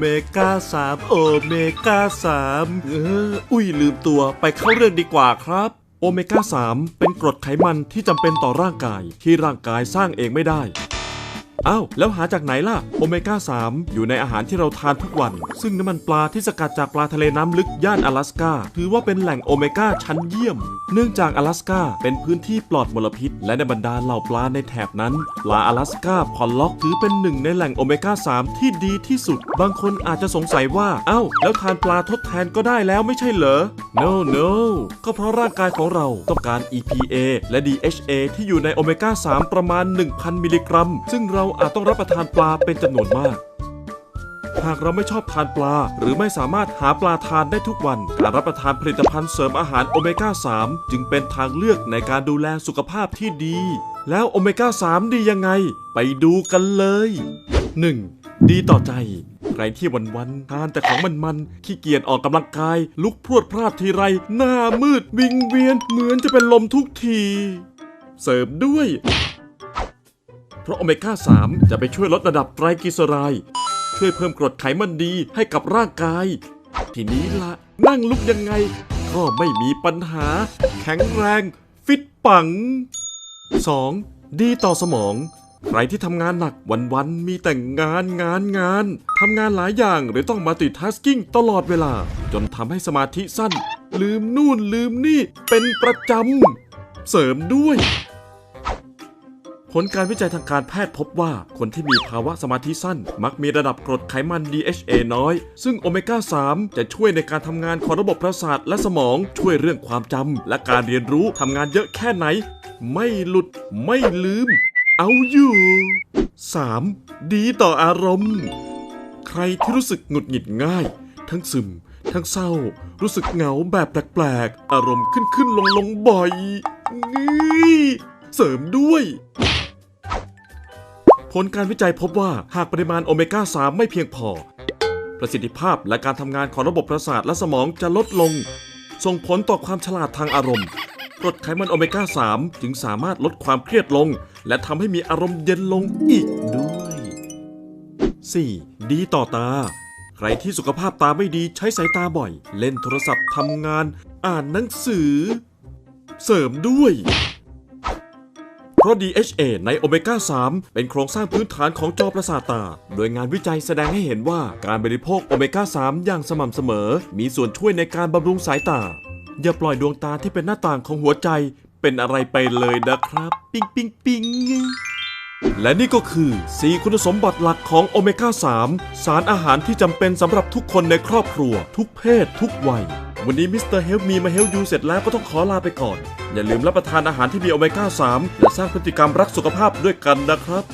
เมก้าสามโอเมก้า3เอออุ้ยลืมตัวไปเข้าเรื่องดีกว่าครับ โอเมก้า 3 เป็นกรดไขมันที่จำเป็นต่อร่างกายที่ร่างกายสร้างเองไม่ได้ อ้าว แล้วหาจากไหนล่ะ โอเมก้า 3 อยู่ในอาหารที่เราทานทุกวัน ซึ่งน้ำมันปลาที่สกัดจากปลาทะเลน้ำลึกย่าน阿拉สกาถือว่าเป็นแหล่งโอเมก้าชั้นเยี่ยม เนื่องจาก阿拉สกาเป็นพื้นที่ปลอดมลพิษ และในบรรดาเหล่าปลาในแถบนั้น ปลา阿拉สกาพอลล็อกถือเป็นหนึ่งในแหล่งโอเมก้า 3 ที่ดีที่สุด บางคนอาจจะสงสัยว่า เอ้า แล้วทานปลาทดแทนก็ได้แล้วไม่ใช่เหรอ no no ก็เพราะร่างกายของเราต้องการ EPA และ DHA ที่อยู่ในโอเมก้า 3 ประมาณ 1,000 มิลลิกรัม ซึ่งเรา อาจต้องรับประทานปลาเป็นจำนวนมาก หากเราไม่ชอบทานปลา หรือไม่สามารถหาปลาทานได้ทุกวัน การรับประทานผลิตภัณฑ์เสริมอาหารโอเมก้า 3 จึงเป็นทางเลือกในการดูแลสุขภาพที่ดี แล้วโอเมก้า 3 ดียังไง ไปดูกันเลย 1. ดีต่อใจใครที่วันๆทานแต่ของมันๆขี้เกียจออกกำลังกาย ลุกพรวดพลาดทีไร หน้ามืดวิงเวียน เหมือนจะเป็นลมทุกที เสริมด้วย ราะโอเมก้า 3 จะไปช่วยลดระดับไตรกลีเซอไรด์ช่วยเพิ่มกรดไขมันดีให้กับร่างกาย ทีนี้ละนั่งลุกยังไง ก็ไม่มีปัญหา แข็งแรง ฟิตปัง 2. ดีต่อสมอง ใครที่ทำงานหนักวันๆมีแต่งานงานงานทำงานหลายอย่างหรือต้องมาติดทัสกิ้งตลอดเวลา จนทำให้สมาธิสั้น ลืมนู่นลืมนี่เป็นประจำเสริมด้วย ผลการวิจัยทางการแพทย์พบว่าคนที่มีภาวะสมาธิสั้น มักมีระดับกรดไขมัน DHA น้อย ซึ่งโอเมก้า 3 จะช่วยในการทำงานของระบบประสาทและสมอง ช่วยเรื่องความจำและการเรียนรู้ทำงานเยอะแค่ไหน ไม่หลุดไม่ลืม เอาอยู่ 3. ดีต่ออารมณ์ ใครที่รู้สึกหงุดหงิดง่าย ทั้งซึม ทั้งเศร้า รู้สึกเหงาแบบแปลกๆ อารมณ์ขึ้นขึ้นลงลงบ่อยนี่ เสริมด้วย ผลการวิจัยพบว่าหากปริมาณโอเมก้า 3 ไม่เพียงพอ ประสิทธิภาพและการทำงานของระบบประสาทและสมองจะลดลง ส่งผลต่อความฉลาดทางอารมณ์กรดไขมันโอเมก้า 3 จึงสามารถลดความเครียดลง และทำให้มีอารมณ์เย็นลงอีกด้วย 4. ดีต่อตา ใครที่สุขภาพตาไม่ดีใช้สายตาบ่อย เล่นโทรศัพท์ทำงาน อ่านหนังสือ เสริมด้วย เพราะ DHA ในโอเมก้า 3 เป็นโครงสร้างพื้นฐานของจอประสาทตา โดยงานวิจัยแสดงให้เห็นว่าการบริโภคโอเมก้า 3 อย่างสม่ำเสมอ มีส่วนช่วยในการบำรุงสายตา อย่าปล่อยดวงตาที่เป็นหน้าต่างของหัวใจเป็นอะไรไปเลยนะครับ ปิ๊งปิ๊งปิ๊งและนี่ก็คือ 4 คุณสมบัติหลักของโอเมก้า 3 สารอาหารที่จำเป็นสำหรับทุกคนในครอบครัว ทุกเพศ ทุกวัย วันนี้มิสเตอร์เฮลมีมาเฮลยูเสร็จแล้วก็ต้องขอลาไปก่อน อย่าลืมรับประทานอาหารที่มีโอเมก้า 3 และสร้างพฤติกรรมรักสุขภาพด้วยกันนะครับ